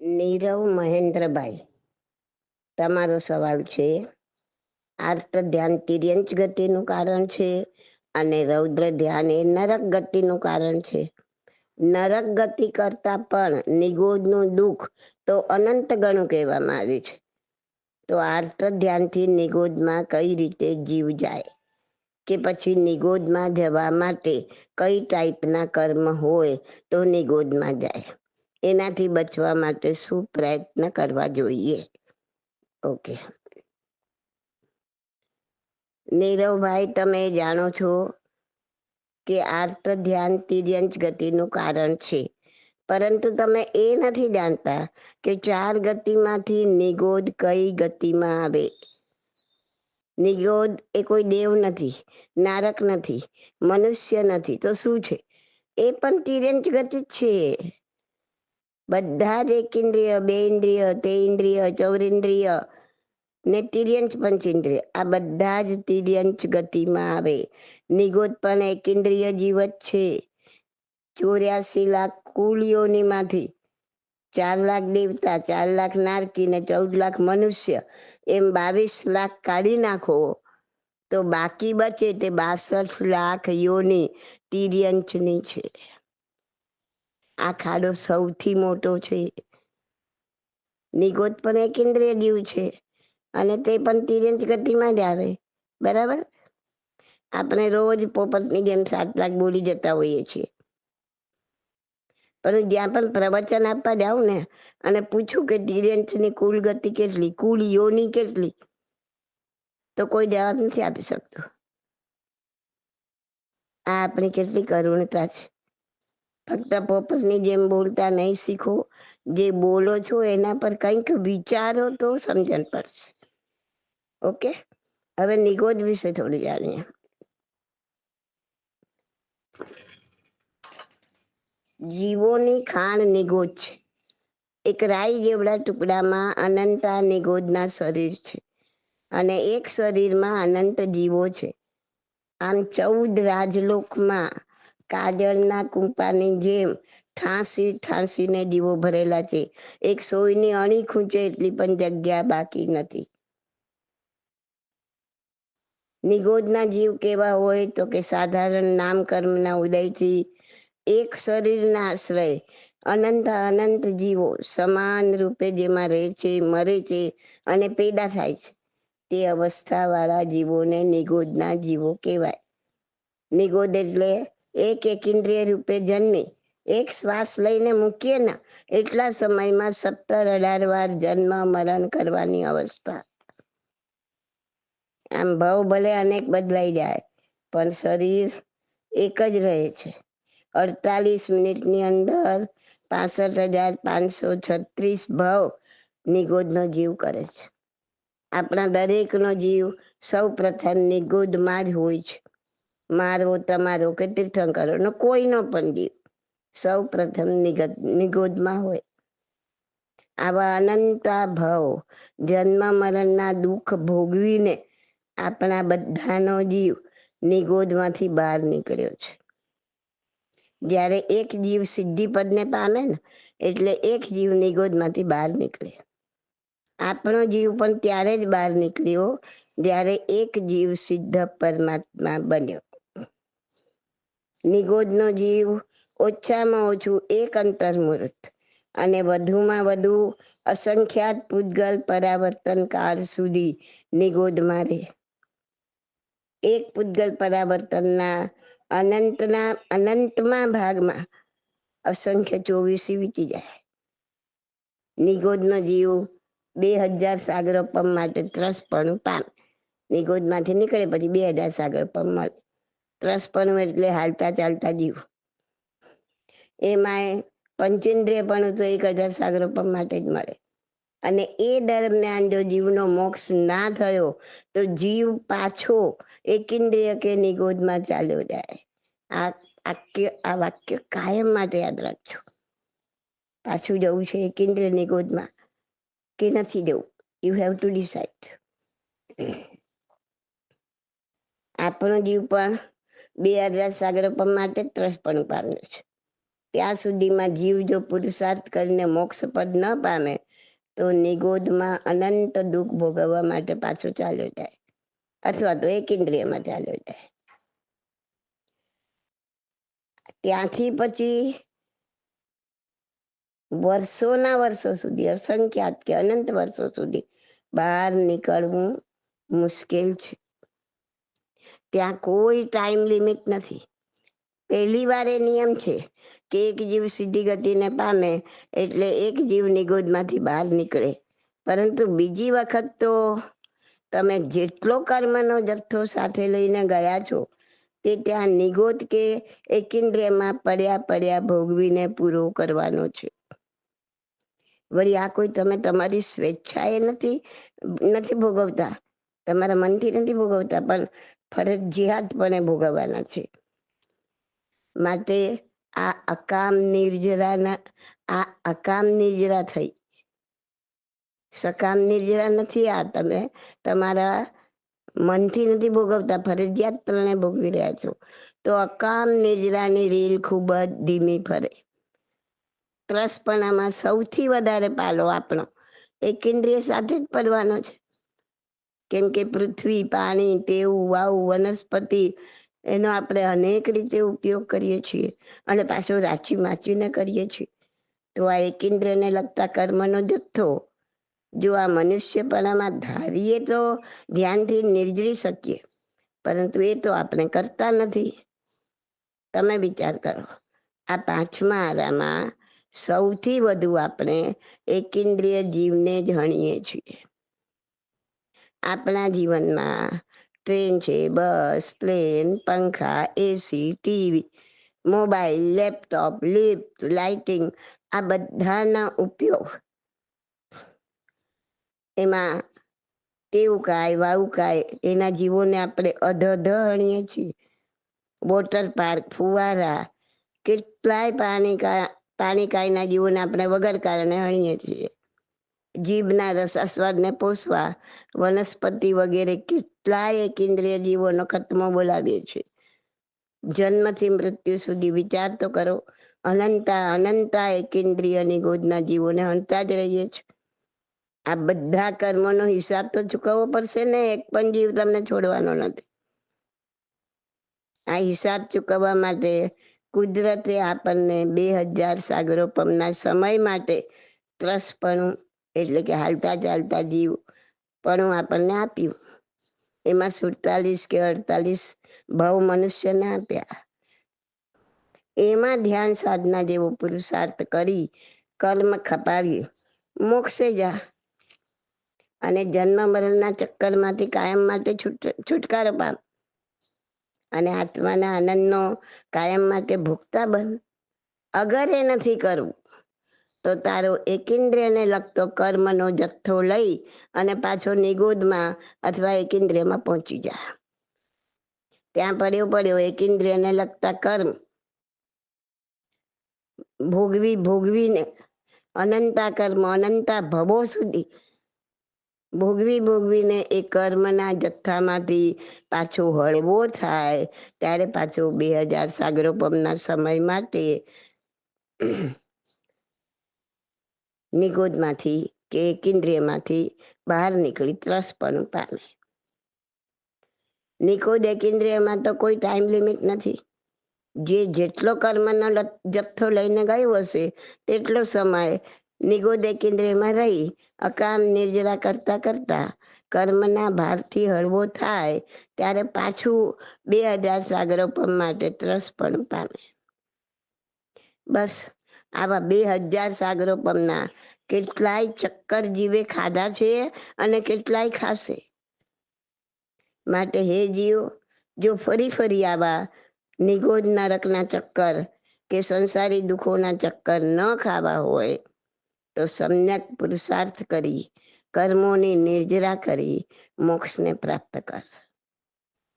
નીરવ મહેન્દ્રભાઈ. તમારો સવાલ છે આર્ત ધ્યાન તિર્યંચ ગતિનું કારણ છે અને રૌદ્ર ધ્યાન એ નરક ગતિનું કારણ છે. નરક ગતિ કરતા પણ નિગોદનું દુઃખ તો અનંત ગણું કહેવામાં આવ્યું છે. તો આર્ત ધ્યાનથી નિગોદમાં કઈ રીતે જીવ જાય? કે પછી નિગોદમાં જવા માટે કઈ ટાઈપના કર્મ હોય તો નિગોદમાં જાય? એનાથી બચવા માટે શું પ્રયત્ન કરવા જોઈએ? ઓકે નીરવભાઈ, તમે જાણો છો કે આર્ત ધ્યાન તિર્યંચ ગતિનું કારણ છે. પરંતુ તમે એ નથી જાણતા કે ચાર ગતિમાંથી નિગોદ કઈ ગતિમાં આવે? નિગોદ એ કોઈ દેવ નથી, નારક નથી, મનુષ્ય નથી. તો શું છે? એ પણ તિર્યંચ ગતિ છે. બધા જ એક ઇન્દ્રિય બે ઇન્દ્રિય, તે ઇન્દ્રિય ચૌરિન્દ્રિય ને તિર્યંચ પંચેન્દ્રિય આ બધા જ તિર્યંચ ગતિમાં આવે. નિગોદ પણ એક ઇન્દ્રિય જીવ જ છે. ચોર્યાસી લાખ કુલિયોનીમાંથી ચાર લાખ દેવતા, ચાર લાખ નારકી ને ચૌદ લાખ મનુષ્ય. એમ બાવીસ લાખ કાઢી નાખો તો બાકી બચે તે બાસઠ લાખ યોની તિર્યંચની છે. આ ખાડો સૌથી મોટો છે. નિગોત પણ એક ઇન્દ્રિય જીવ છે અને તે પણ તિર્યંચ ગતિમાં જ આવે. બરાબર? આપણે રોજ પોપટની જેમ સાત લાખ બોલી જતા હોઈએ છીએ. પણ જ્યાં પણ પ્રવચન આપવા જાઉં ને અને પૂછું કે તિર્યંચની કુલ ગતિ કેટલી, કુલ યોની કેટલી, તો કોઈ જવાબ નથી આપી શકતું. આ આપણી કેટલી કરુણતા છે. ફક્ત પોપટની જેમ બોલતા નહીં શીખો. જે બોલો છો એના પર કંઈક વિચારો તો સમજણ પડશે. ઓકે? હવે નિગોદ વિશે થોડું જાણીએ. જીવોની ખાણ નિગોદ છે. એક રાઈ જેવડા ટુકડામાં અનંતા નિગોદના શરીર છે અને એક શરીરમાં અનંત જીવો છે. આમ ચૌદ રાજલોકમાં કાજળના કુંપાની જેમ ઠાંસી ઠાંસીને જીવો ભરેલા છે. એક સોયની અણી ખૂંચે એટલી પણ જગ્યા બાકી નથી. નિગોદના જીવ કેવા હોય તો કે સાધારણ નામ કર્મના ઉદયથી એક શરીરના આશ્રય. અનંત અનંત જીવો સમાન રૂપે જેમાં રહે છે, મરે છે અને પેદા થાય છે. તે અવસ્થાવાળા જીવોને નિગોદના જીવો કહેવાય. નિગોદ એટલે એક એકેન્દ્રિય રૂપે જન્મી. એક શ્વાસ લઈને મૂકીએ ને, એટલા સમયમાં સત્તર અઢાર વાર જન્મ મરણ કરવાની અવસ્થા. આમ ભાવ ભલે અનેક બદલાઈ જાય, પણ શરીર એક જ રહે છે. અડતાલીસ મિનિટની અંદર પાસઠ હજાર પાંચસો છત્રીસ ભાવ નિગોદનો જીવ કરે છે. આપણા દરેકનો જીવ સૌ પ્રથમ નિગોદમાં જ હોય છે. મારો, તમારો કે તીર્થંકરોનો કોઈનો પણ જીવ સૌ પ્રથમ નિગોદમાં હોય. આવા અનંતા ભાવ જન્મ મરણના દુઃખ ભોગવીને આપણા બધાનો જીવ નિગોદમાંથી બહાર નીકળ્યો છે. જ્યારે એક જીવ સિદ્ધિ પદને પામે ને, એટલે એક જીવ નિગોદમાંથી બહાર નીકળે. આપણો જીવ પણ ત્યારે જ બહાર નીકળ્યો જ્યારે એક જીવ સિદ્ધ પરમાત્મા બન્યો. નિગોદનો જીવ ઓછામાં ઓછું એક અંતર્મુહૂર્ત અને વધુમાં વધુ અસંખ્યાત પૂતગલ પરાવર્તન કાળ સુધી નિગોદમાં રહે. એક પૂતગલ પરાવર્તનના અનંતના અનંતમાં ભાગમાં અસંખ્ય ચોવીસી વીતી જાય. નિગોદનો જીવ બે હજાર સાગરપમ માટે પણ પામે. નિગોદમાંથી નીકળે પછી બે હજાર સાગર મળે. ત્રસપણું એટલે હાલતા ચાલતા જીવ. એમાં પંચેન્દ્રિય પણ તો એક હજાર સાગરો પંપ માટે જ મળે. અને એ દરમિયાન જો જીવનો મોક્ષ ના થયો, તો જીવ પાછો એકેન્દ્રિય કે નિગોદમાં ચાલ્યો જાય. આ વાક્ય આ વાક્ય કાયમ માટે યાદ રાખજો. પાછું જવું છે એકેન્દ્રિય નિગોદમાં કે નથી જવું. યુ હેવ ટુ ડિસાઇડ આપણો જીવ પણ બે હજાર સાગરપમ માટે ત્રસ પણ પામ્યો છે. ત્યાં સુધીમાં જીવ જો પુરુષાર્થ કરીને મોક્ષ પદ ન પામે, તો નિગોદમાં અનંત દુઃખ ભોગવવા માટે પાછો ચાલ્યો જાય, અથવા તો એક ઇન્દ્રિયમાં ચાલ્યો જાય. ત્યાંથી પછી વર્ષોના વર્ષો સુધી, અસંખ્યાત કે અનંત વર્ષો સુધી બહાર નીકળવું મુશ્કેલ છે. ત્યાં કોઈ ટાઈમ લિમિટ નથી. પહેલી વાર એ નિયમ છે કે એક જીવ સીધી ગતિને પામે એટલે એક જીવ ગોદમાંથી બહાર નીકળે. પરંતુ બીજી વખત તો તમે જેટલો કર્મનો જથ્થો સાથે લઈને ગયા છો, તે ત્યાં નિગોદ કે એકેન્દ્રિયમાં પડ્યા પડ્યા ભોગવીને પૂરો કરવાનો છે. વળી આ કોઈ તમે તમારી સ્વેચ્છાએ નથી નથી ભોગવતા. તમારા મનથી નથી ભોગવતા, પણ ફરજિયાતપણે ભોગવવાના છે. માટે આ અકામ નિર્જરાના, આ અકામ નિર્જરા થઈ. સકામ નિર્જરા નથી આ તમે, તમારા મનથી નથી ભોગવતા, ફરજિયાત પ્રણે ભોગવી રહ્યા છો. તો અકામ નિર્જરાની રીલ ખૂબ જ ધીમી ફરે. ત્રસપણામાં સૌથી વધારે પાલો આપણો. એકેન્દ્રિય સાથે જ પડવાનો છે. કેમ કે પૃથ્વી, પાણી, તેવું, વાવ, વનસ્પતિ, એનો આપણે અનેક રીતે ઉપયોગ કરીએ છીએ અને પાછો રાચી માચીને કરીએ છીએ. તો આ એકેન્દ્રને લગતા કર્મનો જથ્થો, જો આ મનુષ્યપણામાં ધારીએ તો ધ્યાનથી નિર્જરી શકીએ, પરંતુ એ તો આપણે કરતા નથી. તમે વિચાર કરો, આ પાંચમા આરામાં સૌથી વધુ આપણે એકિન્દ્રિય જીવને જ હણીએ છીએ. આપણા જીવનમાં ટ્રેન છે બસ પ્લેન પંખા AC TV mobile laptop lift lighting આ બધાના ઉપયોગ. એમાં તેવું કાય વાવું કાય એના જીવોને આપણે અધ અધ હણીએ છીએ. વોટર પાર્ક ફુવારા, કેટલાય પાણી પાણી કાયના જીવોને આપણે વગર કારણે હણીએ છીએ. જીભના રસાસ્વાદને પોષવા વનસ્પતિ વગેરે કેટલાય એકેન્દ્રિય જીવોનો ખતમો બોલાવીએ છીએ જન્મથી મૃત્યુ સુધી વિચાર તો કરો. અનંતા અનંતા એકેન્દ્રિયની ગોદના જીવોને હંતા જ રહીએ છીએ આ બધા કર્મોનો હિસાબ તો ચૂકવવો પડશે ને, એક પણ જીવ તમને છોડવાનો નથી. આ હિસાબ ચૂકવવા માટે કુદરતે આપણને બે હજાર સાગરો પમના સમય માટે ત્રસપણું એટલે કે હાલતા ચાલતા જીવ પણ આપણને આપ્યું. એમાં સુડતાલીસ કે અડતાલીસ ભાવ મનુષ્યને આપ્યા. એમાં ધ્યાન સાધના જેવો પુરુષાર્થ કરી કર્મ ખપાવી મોક્ષે જા. અને જન્મ મરણના ચક્કરમાંથી કાયમ માટે છુટકારો પામ. અને આત્માના આનંદનો કાયમ માટે ભોગતા બન. અગર એ નથી કરવું તો તારો એકેન્દ્રિયને લગતો કર્મનો જથ્થો લઈ અને પાછો નિગોદમાં અથવા એકેન્દ્રિયમાં પહોંચી જા. ત્યાં પડ્યો પડ્યો એકેન્દ્રિયને લગતા કર્મ ભોગવી ભોગવીને અનંતા કર્મ, અનંતા ભવો સુધી ભોગવી ભોગવીને એ કર્મના જથ્થામાંથી પાછો હળવો થાય ત્યારે પાછો બે હજાર સાગરોપમના સમય માટે નિગોદમાંથી કે કેન્દ્રિયમાંથી બહાર નીકળી ત્રસપણું પામે. નિકોદ કેન્દ્રિયમાં તો કોઈ ટાઈમ લિમિટ નથી. જે જેટલો કર્મનો જથ્થો લઈને ગયો હશે, તેટલો સમય નિગોદે એકેન્દ્રિયમાં રહી, અકામ નિર્જરા કરતા કરતા કર્મના ભારથી હળવો થાય, ત્યારે પાછું બે હજાર સાગરોપમ માટે ત્રસ પણ પામે. બસ આવા બે હજાર સાગરો પમના. કેટલાય ચક્કર જીવે ખાધા છે અને કેટલાય ખાશે. માટે હે જીવ, જો ફરી ફરી આવા નિગોજ નરકના ચક્કર કે સંસારી દુઃખોના ચક્કર ન ખાવા હોય, તો સમ્યક પુરુષાર્થ કરી, કર્મોની નિર્જરા કરી, મોક્ષને પ્રાપ્ત કર.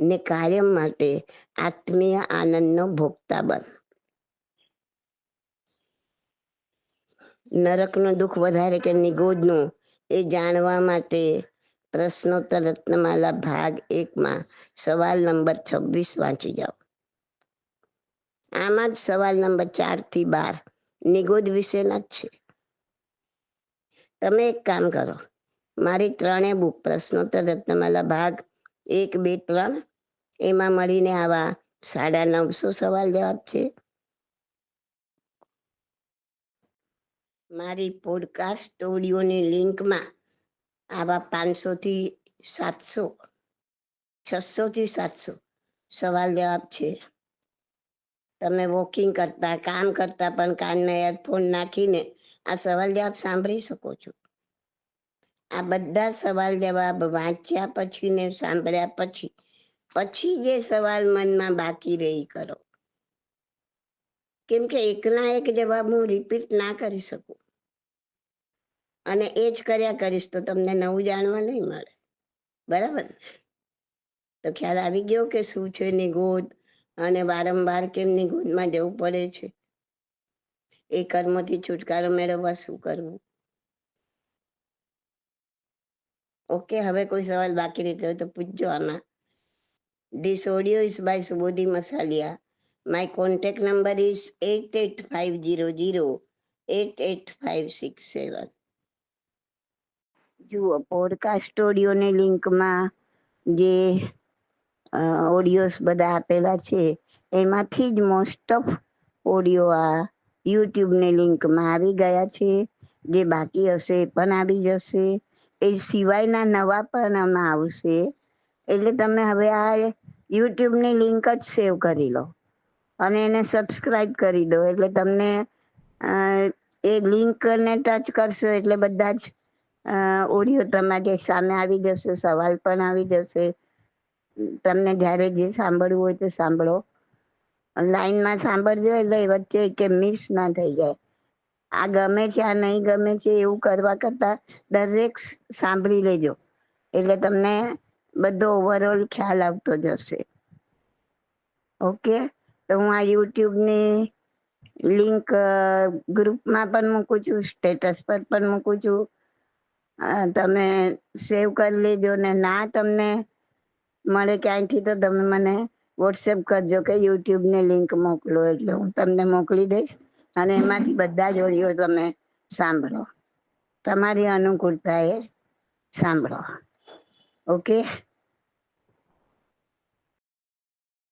ને કાયમ માટે આત્મીય આનંદનો ભોગતા બન. નરકનું દુઃખ વધારે કે નિગોદનું એ જાણવા માટે પ્રશ્નોત્તર રત્નમાલા ભાગ એકમાં સવાલ નંબર છવ્વીસ વાંચી જાઓ. આમાં જ સવાલ નંબર ચારથી બાર નિગોદ વિશેના જ છે. તમે એક કામ કરો. મારી ત્રણે બુક પ્રશ્નોત્તર રત્નમાલા ભાગ એક, બે, ત્રણ એમાં મળીને આવા સાડા નવસો સવાલ જવાબ છે. મારી પોડકાસ્ટ ઓડિયોની લિંકમાં આવા પાંચસોથી સાતસો, છસોથી સાતસો સવાલ જવાબ છે. તમે વોકિંગ કરતા, કામ કરતા પણ કાનમાં હેડફોન નાખીને આ સવાલ જવાબ સાંભળી શકો છો. આ બધા સવાલ જવાબ વાંચ્યા પછી ને સાંભળ્યા પછી પછી જે સવાલ મનમાં બાકી રહી કરો. કેમ કે એકના એક જવાબ હું રિપીટ ના કરી શકું. અને એ જ કર્યા કરીશ તો તમને નવું જાણવા નહીં મળે. બરાબર? તો ખ્યાલ આવી ગયો કે શું છે નિગોદ અને વારંવાર કેમ નિગોદમાં જવું પડે છે? એ કર્મોથી છુટકારો મેળવવા શું કરવું? ઓકે, હવે કોઈ સવાલ બાકી રહેતો હોય તો પૂછજો આમાં. This audio is by Subodhi Masaliya my contact number is eight eight five zero zero eight eight five six seven જુઓ પોડકાસ્ટ ઓડિયોની લિંકમાં જે ઓડિયોસ બધા આપેલા છે, એમાંથી જ મોસ્ટ ઓફ ઓડિયો આ યુટ્યુબની લિંકમાં આવી ગયા છે. જે બાકી હશે એ પણ આવી જશે. એ સિવાયના નવા પણ આમાં આવશે. એટલે તમે હવે આ યુટ્યુબની લિંક જ સેવ કરી લો. અને એને સબસ્ક્રાઈબ કરી દો. એટલે તમને એ લિંકને ટચ કરશો એટલે બધા જ ઓડિયો તમારી સામે આવી જશે, સવાલ પણ આવી જશે. તમને જ્યારે જે સાંભળવું હોય તે સાંભળો. લાઈનમાં સાંભળજો એટલે વચ્ચે કે મિસ ના થઈ જાય. આ ગમે છે, આ નહીં ગમે છે એવું કરવા કરતાં દરેક સાંભળી લેજો. એટલે તમને બધો ઓવરઓલ ખ્યાલ આવતો જશે. ઓકે તો હું આ યુટ્યુબની લિંક ગ્રુપમાં પણ મૂકું છું, સ્ટેટસ પર પણ મૂકું છું. તમે સેવ કરી લેજો ને ના તમને મળે ક્યાંયથી તો તમે મને વોટ્સએપ કરજો કે યુટ્યુબની લિંક મોકલો એટલે હું તમને મોકલી દઈશ અને એમાંથી બધા જ ઓડિયો તમે સાંભળો. તમારી અનુકૂળતાએ સાંભળો. ઓકે?